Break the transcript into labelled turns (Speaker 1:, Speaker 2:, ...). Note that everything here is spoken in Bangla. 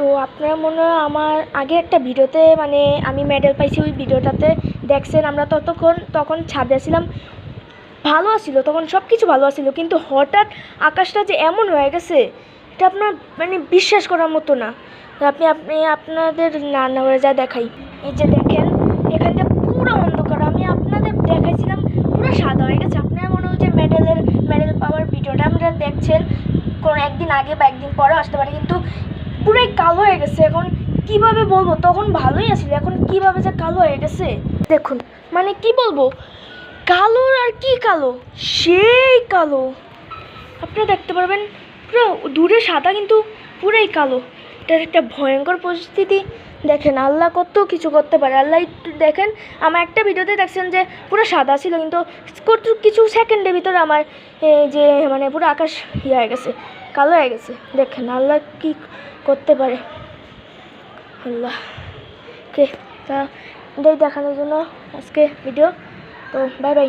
Speaker 1: তো আপনারা মনে হয় আমার আগে একটা ভিডিওতে মানে আমি মেডেল পাইছি ওই ভিডিওটাতে, দেখছেন আমরা ততক্ষণ, তখন ছাদে ছিলাম ভালো আছিল, তখন সব কিছু ভালো আছিল, কিন্তু হঠাৎ আকাশটা যে এমন হয়ে গেছে, এটা আপনার মানে বিশ্বাস করার মতো না। আপনি আপনি আপনাদের রান্নাঘরে যা দেখাই, এই যে দেখেন এখানটা পুরো অন্ধকার, আমি আপনাদের দেখাইছিলাম, পুরো সাদা হয়ে গেছে, আপনারা মনে হয় যে মেডেলের মেডেল পাওয়ার ভিডিওটা আপনারা দেখছেন, কোন একদিন আগে বা একদিন পরে আসতে পারে, কিন্তু পুরাই কালো হয়ে গেছে। এখন কীভাবে বলব? তখন ভালোই আছিল, এখন কীভাবে যে কালো হয়ে গেছে? দেখুন মানে কি বলব? কালোর আর কি কালো? সেই কালো। আপনারা দেখতে পারবেন, পুরো দূরে সাদা কিন্তু পুরাই কালো। এটার একটা ভয়ঙ্কর পরিস্থিতি। দেখেন, আল্লাহ কত কিছু করতে পারে। আল্লাহ দেখেন, আমার একটা ভিডিওতে দেখছেন যে পুরো সাদা ছিল, কিন্তু কত কিছু সেকেন্ডের ভিতরে আমার যে মানে পুরো আকাশ ইয়ে হয়ে গেছে, কালো হয়ে গেছে। দেখেন, আল্লাহ কি করতে পারে। আল্লাহ, ওকে, তা, এটাই দেখানোর জন্য আজকে ভিডিও। তো বাই বাই